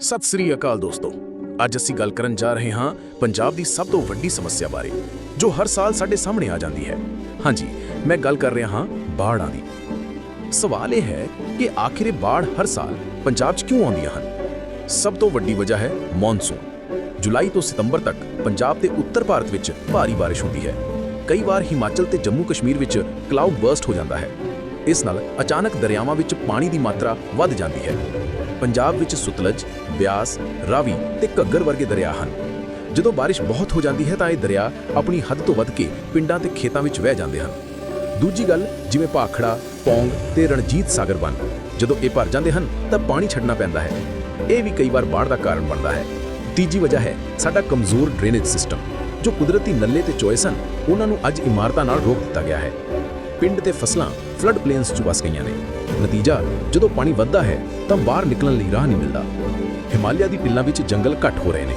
ਸਤਿ ਸ੍ਰੀ ਅਕਾਲ ਦੋਸਤੋ। ਅੱਜ ਅਸੀਂ ਗੱਲ ਕਰਨ ਜਾ ਰਹੇ ਹਾਂ ਪੰਜਾਬ ਦੀ ਸਭ ਤੋਂ ਵੱਡੀ ਸਮੱਸਿਆ ਬਾਰੇ, ਜੋ ਹਰ ਸਾਲ ਸਾਡੇ ਸਾਹਮਣੇ ਆ ਜਾਂਦੀ ਹੈ। ਹਾਂਜੀ, ਮੈਂ ਗੱਲ ਕਰ ਰਿਹਾ ਹਾਂ ਬਾੜਾਂ ਦੀ। ਸਵਾਲ ਇਹ ਹੈ ਕਿ ਆਖਿਰ ਬਾੜ ਹਰ ਸਾਲ ਪੰਜਾਬ 'ਚ ਕਿਉਂ ਆਉਂਦੀਆਂ ਹਨ? ਸਭ ਤੋਂ ਵੱਡੀ ਵਜ੍ਹਾ ਹੈ ਮੌਨਸੂਨ। ਜੁਲਾਈ ਤੋਂ ਸਤੰਬਰ ਤੱਕ ਪੰਜਾਬ ਤੇ ਉੱਤਰ ਭਾਰਤ ਵਿੱਚ ਭਾਰੀ ਬਾਰਿਸ਼ ਹੁੰਦੀ ਹੈ। ਕਈ ਵਾਰ ਹਿਮਾਚਲ ਤੇ ਜੰਮੂ ਕਸ਼ਮੀਰ ਵਿੱਚ ਕਲਾਊਡ ਬਰਸਟ ਹੋ ਜਾਂਦਾ ਹੈ। ਇਸ ਨਾਲ ਅਚਾਨਕ ਦਰਿਆਵਾਂ ਵਿੱਚ ਪਾਣੀ ਦੀ ਮਾਤਰਾ ਵੱਧ ਜਾਂਦੀ ਹੈ। ਪੰਜਾਬ ਵਿੱਚ ਸੁਤਲਜ, ਬਿਆਸ, ਰਾਵੀ ਤੇ ਘੱਗਰ ਵਰਗੇ ਦਰਿਆ ਹਨ। ਜਦੋਂ ਬਾਰਿਸ਼ ਬਹੁਤ ਹੋ ਜਾਂਦੀ ਹੈ ਤਾਂ ਇਹ ਦਰਿਆ ਆਪਣੀ ਹੱਦ ਤੋਂ ਵੱਧ ਕੇ ਪਿੰਡਾਂ ਤੇ ਖੇਤਾਂ ਵਿੱਚ ਵਹਿ ਜਾਂਦੇ ਹਨ। ਦੂਜੀ ਗੱਲ, ਜਿਵੇਂ ਭਾਖੜਾ, ਪੌਂਗ ਤੇ ਰਣਜੀਤ ਸਾਗਰ ਬੰਨ ਜਦੋਂ ਇਹ ਭਰ ਜਾਂਦੇ ਹਨ ਤਾਂ ਪਾਣੀ ਛੱਡਣਾ ਪੈਂਦਾ ਹੈ। ਇਹ ਵੀ ਕਈ ਵਾਰ ਬਾੜ ਦਾ ਕਾਰਨ ਬਣਦਾ ਹੈ। ਤੀਜੀ ਵਜ੍ਹਾ ਹੈ, ਸਾਡਾ ਕਮਜ਼ੋਰ ਡਰੇਨੇਜ ਸਿਸਟਮ, ਜੋ ਕੁਦਰਤੀ ਨੱਲੇ ਤੇ ਚੋਏ ਸਨ, ਉਹਨਾਂ ਨੂੰ ਅੱਜ ਇਮਾਰਤਾਂ ਨਾਲ ਰੋਕ ਦਿੱਤਾ ਗਿਆ ਹੈ। ਪਿੰਡ ਤੇ ਫਸਲਾਂ ਫਲੱਡ ਪਲੇਨਸ 'ਚ ਵਸ ਗਈਆਂ ਨੇ। ਨਤੀਜਾ, ਜਦੋਂ ਪਾਣੀ ਵੱਧਦਾ ਹੈ, ਤਾਂ ਬਾਹਰ ਨਿਕਲਣ ਲਈ ਰਾਹ ਨਹੀਂ ਮਿਲਦਾ। ਹਿਮਾਲਿਆ ਦੀ ਪਿੱਲਾਂ ਵਿੱਚ ਜੰਗਲ ਘੱਟ ਹੋ ਰਹੇ ਨੇ।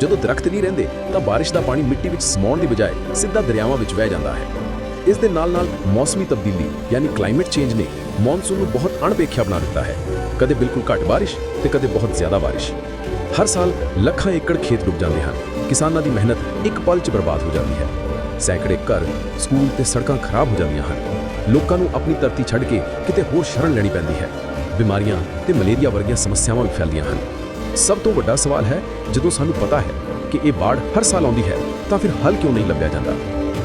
ਜਦੋਂ ਦਰਖਤ ਨਹੀਂ ਰਹਿੰਦੇ, ਤਾਂ ਬਾਰਿਸ਼ ਦਾ ਪਾਣੀ ਮਿੱਟੀ ਵਿੱਚ ਸਮਾਉਣ ਦੀ ਬਜਾਏ ਸਿੱਧਾ ਦਰਿਆਵਾਂ ਵਿੱਚ ਵਹਿ ਜਾਂਦਾ ਹੈ। ਇਸ ਦੇ ਨਾਲ-ਨਾਲ ਮੌਸਮੀ ਤਬਦੀਲੀ, ਯਾਨੀ ਕਲਾਈਮੇਟ ਚੇਂਜ ਨੇ ਮੌਨਸੂਨ ਨੂੰ ਬਹੁਤ ਅਣਪੇਖਿਆ ਬਣਾ ਦਿੱਤਾ ਹੈ। ਕਦੇ ਬਿਲਕੁਲ ਘੱਟ ਬਾਰਿਸ਼ ਤੇ ਕਦੇ ਬਹੁਤ ਜ਼ਿਆਦਾ ਬਾਰਿਸ਼। ਹਰ ਸਾਲ ਲੱਖਾਂ ਏਕੜ ਖੇਤ ਡੁੱਬ ਜਾਂਦੇ ਹਨ। ਕਿਸਾਨਾਂ ਦੀ ਮਿਹਨਤ ਇੱਕ ਪਲ 'ਚ ਬਰਬਾਦ ਹੋ ਜਾਂਦੀ ਹੈ। ਸੈਂਕੜੇ ਘਰ, ਸਕੂਲ ਤੇ ਸੜਕਾਂ ਖਰਾਬ ਹੋ ਜਾਂਦੀਆਂ ਹਨ। ਲੋਕਾਂ ਨੂੰ ਆਪਣੀ ਧਰਤੀ ਛੱਡ ਕੇ ਕਿਤੇ ਹੋਰ ਸ਼ਰਨ ਲੈਣੀ ਪੈਂਦੀ ਹੈ। ਬਿਮਾਰੀਆਂ ਤੇ ਮਲੇਰੀਆ ਵਰਗੀਆਂ ਸਮੱਸਿਆਵਾਂ ਵੀ ਫੈਲਦੀਆਂ ਹਨ। ਸਭ ਤੋਂ ਵੱਡਾ ਸਵਾਲ ਹੈ, ਜਦੋਂ ਸਾਨੂੰ ਪਤਾ ਹੈ ਕਿ ਇਹ ਬਾੜ ਹਰ ਸਾਲ ਆਉਂਦੀ ਹੈ, ਤਾਂ ਫਿਰ ਹੱਲ ਕਿਉਂ ਨਹੀਂ ਲੱਭਿਆ ਜਾਂਦਾ?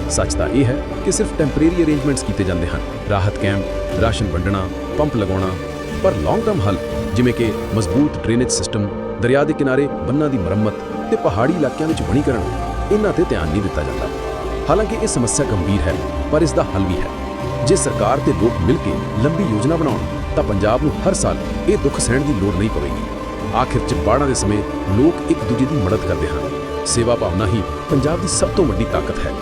ਸੱਚ ਤਾਂ ਇਹ ਹੈ ਕਿ ਸਿਰਫ ਟੈਂਪਰੇਰੀ ਅਰੇਂਜਮੈਂਟਸ ਕੀਤੇ ਜਾਂਦੇ ਹਨ। ਰਾਹਤ ਕੈਂਪ, ਰਾਸ਼ਨ ਵੰਡਣਾ, ਪੰਪ ਲਗਾਉਣਾ। ਪਰ ਲੌਂਗ ਟਰਮ ਹੱਲ, ਜਿਵੇਂ ਕਿ ਮਜ਼ਬੂਤ ਡਰੇਨੇਜ ਸਿਸਟਮ ਦਰਿਆ ਦੇ ਕਿਨਾਰੇ ਬੰਨਾਂ ਦੀ ਮੁਰੰਮਤ ਤੇ ਪਹਾੜੀ ਇਲਾਕਿਆਂ ਵਿੱਚ ਵਣੀਕਰਨ, ਇਹਨਾਂ ਤੇ ਧਿਆਨ ਨਹੀਂ ਦਿੱਤਾ ਜਾਂਦਾ। ਹਾਲਾਂਕਿ ਇਹ ਸਮੱਸਿਆ ਗੰਭੀਰ ਹੈ, ਪਰ ਇਸ ਦਾ ਹੱਲ ਵੀ ਹੈ। ਜੇ ਸਰਕਾਰ ਤੇ ਲੋਕ ਮਿਲ ਕੇ ਲੰਬੀ ਯੋਜਨਾ ਬਣਾਉਣ, ਤਾਂ ਪੰਜਾਬ ਨੂੰ ਹਰ ਸਾਲ ਇਹ ਦੁੱਖ ਸਹਿਣ ਦੀ ਲੋੜ ਨਹੀਂ ਪਵੇਗੀ। ਆਖਿਰ ਚ ਬਾੜਾਂ ਦੇ ਸਮੇਂ ਲੋਕ ਇੱਕ ਦੂਜੇ ਦੀ ਮਦਦ ਕਰਦੇ ਹਨ। ਸੇਵਾ ਭਾਵਨਾ ਹੀ ਪੰਜਾਬ ਦੀ ਸਭ ਤੋਂ ਵੱਡੀ ਤਾਕਤ ਹੈ।